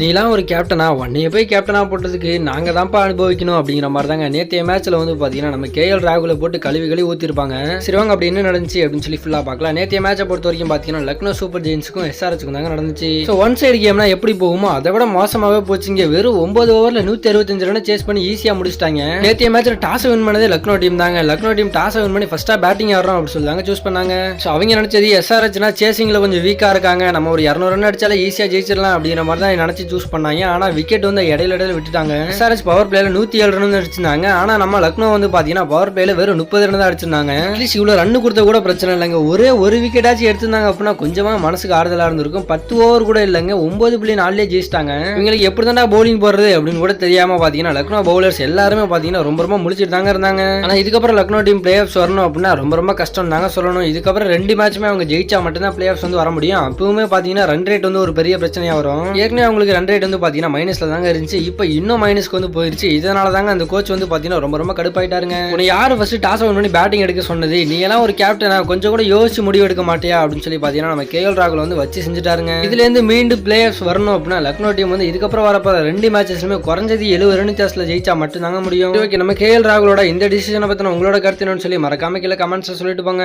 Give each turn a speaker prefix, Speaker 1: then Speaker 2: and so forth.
Speaker 1: நீலாம் ஒரு கேப்டனா உன்னைய போய் கேப்டனா போட்டதுக்கு நாங்கள் தான்ப்பா அனுபவிக்கணும் அப்படிங்கிற மாதிரி தாங்க நேற்றைய மேட்ச்சில் வந்து பார்த்தீங்கன்னா நம்ம கேஎல் ராகுல போட்டு கழுவி கழுவி ஊற்றிருப்பாங்க சிறுவாங்க அப்படி என்ன நடந்துச்சு அப்படின்னு சொல்லி ஃபுல்லாக பார்க்கலாம் நேற்றைய மேட்சை பொறுத்த வரைக்கும் பார்த்தீங்கன்னா லக்னோ சூப்பர் ஜெயின்ஸுக்கும் எஸ்ஆர்எஸ்க்கும் தாங்க நடந்துச்சு. ஸோ ஒன் சைடு கேம்னா எப்படி போகுமோ அதை விட மோசமாவே போச்சுங்க வெறும் ஒன்பது ஓவரில் நூற்றி அறுபத்தஞ்சு ரன் சேஸ் பண்ணி ஈஸியாக முடிச்சிட்டாங்க. நேற்றைய மேட்ச்சில் டாஸ் வின் பண்ணதே லக்னோ டீம் தாங்க. லக்னோ டீம் டாஸ் வின் பண்ணி ஃபஸ்ட்டாக பேட்டிங் ஆடுறோம் அப்படின்னு சொல்லி தாங்க சூஸ் பண்ணாங்க. ஸோ அவங்க நினைச்சது எஸ்ஆர்எச்னா சேசிங்கில் கொஞ்சம் வீக்காக இருக்காங்க. நம்ம ஒரு இரநூறு ரன் அடிச்சாலே ஈஸியாக ஜெயிச்சிடலாம் அப்படிங்கிற மாதிரி தான் நினச்சி சூஸ் பண்ணாங்க. ஆனால் விக்கெட் வந்து இடையில இடையில விட்டுட்டாங்க. எஸ்ஆர்எஸ் பவர் பிளேல நூற்றி ஏழு ரன் அடிச்சிருந்தாங்க. ஆனால் நம்ம லக்னோ வந்து பார்த்தீங்கன்னா பவர் பிளேல வெறும் முப்பது ரன் தான் அடிச்சிருந்தாங்க. அட்லீஸ்ட் இவ்வளோ ரன் கொடுத்த கூட பிரச்சனை இல்லைங்க. ஒரே ஒரு விக்கெட்டாச்சும் எடுத்திருந்தாங்க அப்படின்னா கொஞ்சமாக மனசுக்கு ஆறுதலாக இருந்திருக்கும். பத்து ஓவர் கூட இல்லைங்க. ஒன்பது புள்ளி நாலுலேயே ஜெயிச்சிட்டாங்க. இவங்களுக்கு எப்படி தாண்டா பவுலிங் போடுறது அப்படின்னு கூட தெரியாமல் பார்த்தீங்கன்னா லக்னோ பவுலர்ஸ் எல்லாருமே பார்த்தீங்கன்னா ரொம்ப ரொம்ப முழிச்சிட்டு தாங்க இருந்தாங்க. ஆனால் இதுக்கப்புறம் லக்னோ டீம் பிளே ஆஃப்ஸ் வரணும் அப்படின்னா ரொம்ப ரொம்ப கஷ்டம் தாங்க சொல்லணும். இதுக்கப்புறம் ரெண்டு மேட்சுமே அவங்க ஜெயிச்சா மட்டும்தான் பிளே ஆஃப்ஸ் வந்து வர முடியும். அப்பவுமே பார்த்தீங்கன்னா ரன் ரேட் வந்து ஒரு பெரிய பிரச்சனையாக வரும். ஏற்கனவே அவங்களுக்கு ரன் ரேட் வந்து பார்த்தீங்கன்னா மைனஸில் தாங்க இருந்துச்சு. இப்போ இன்னும் மைனஸ்க்கு வந்து போயிருச்சு. இதனால தாங்க அந்த கோச் வந்து பார்த்தீங்கன்னா ரொம்ப ரொம்ப கடுப்பாயிட்டாருங்க. உன்னை யார் ஃபர்ஸ்ட் டாஸ் ஆன் பண்ணி பேட்டிங் எடுக்க சொன்னது? நீ எல்லாம் ஒரு கேப்டனா கொஞ்சம் கூட யோசிச்சு முடிவு எடுக்க மாட்டியா? அப்படின்னு சொல்லி பார்த்தீங்கன்னா நம்ம கேஎல் ராகுல் வந்து வச்சு செஞ்சுட்டாருங்க. இதுலேருந்து மீண்டும் பிளே ஆஃப்ஸ் வரணும் அப்படின்னா லக்னோ டீம் வந்து இதுக்கப்புறம் வரப்போற ரெண்டு மேட்சஸ்லுமே குறைஞ்சது எழுபது ரன் வித்தியாசத்துல ஜெயிச்சா மட்டும் தாங்க முடியும் ஓகே நம்ம கேஎல் ராகுலோட இந்த டிசிஷனை பற்றின உங்களோட கருத்து என்னன்னு சொல்லி மறக்காம கீழே கமெண்ட்ஸை சொல்லிட்டு போங்க.